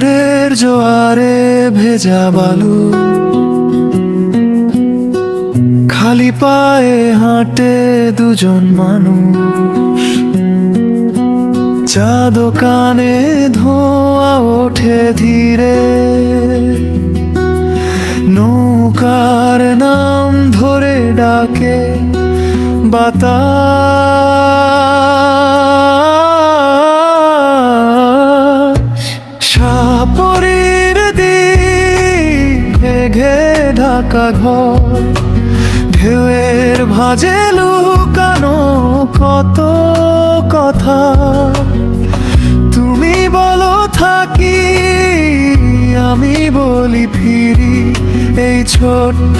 ধারে ভেজা বালু। খালি পায়ে হাঁটে দুজন মানুষ। চা দোকানে ধোঁয়া ওঠে ধীরে। নৌকার নাম ধরে ডাকে বাতাস। ঢাকা ঘর, ঢেউয়ের ভাজে লুকানো কত কথা। তুমি বলো, থাকি, আমি বলি ফিরি, এই ছোট্ট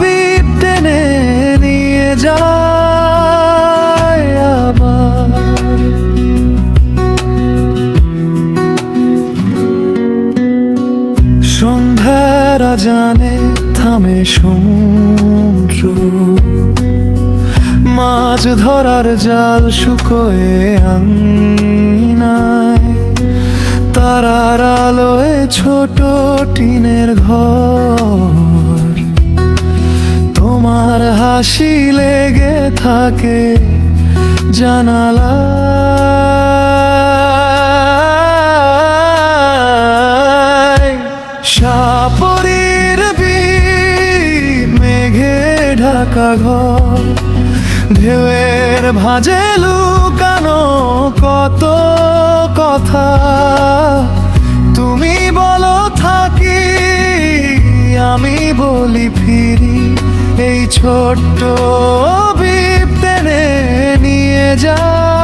বিপ টেনে নিয়ে যায় আবার। সন্ধ্যারা জানে থামে সমুদ্র। মাছ ধরার জাল শুকোয়ে আঙিনায়। তারার আলোয় ছোট টিনের ঘর। তোমার হাসি লেগে থাকে জানালায় ঢাকা ঘর, ঢেউয়ের ভাজে লুকানো কত কথা। তুমি বলো থাকি, আমি বলি ফিরি, এই ছোট্ট বিপ্তেনে নিয়ে যাবার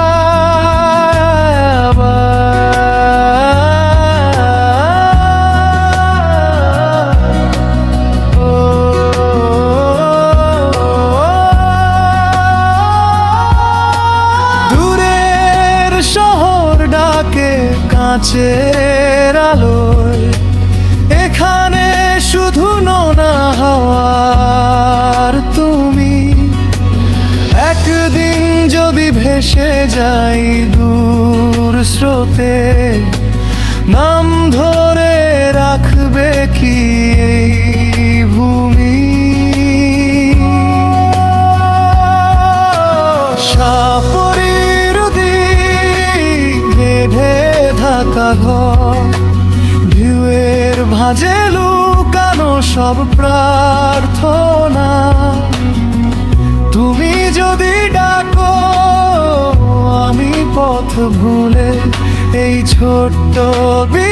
কাঁচের আলোয়, এখানে শুধু নোনা হাওয়ার তুমি। একদিন যদি ভেসে যাই দূর স্রোতে, নাম ধরে রাখবে কি ভূমি? থাকা ঘর ঢেউয়ের ভাজে লুকানো সব প্রার্থনা। তুমি যদি ডাকো, আমি পথ ভুলে এই ছোট্ট বি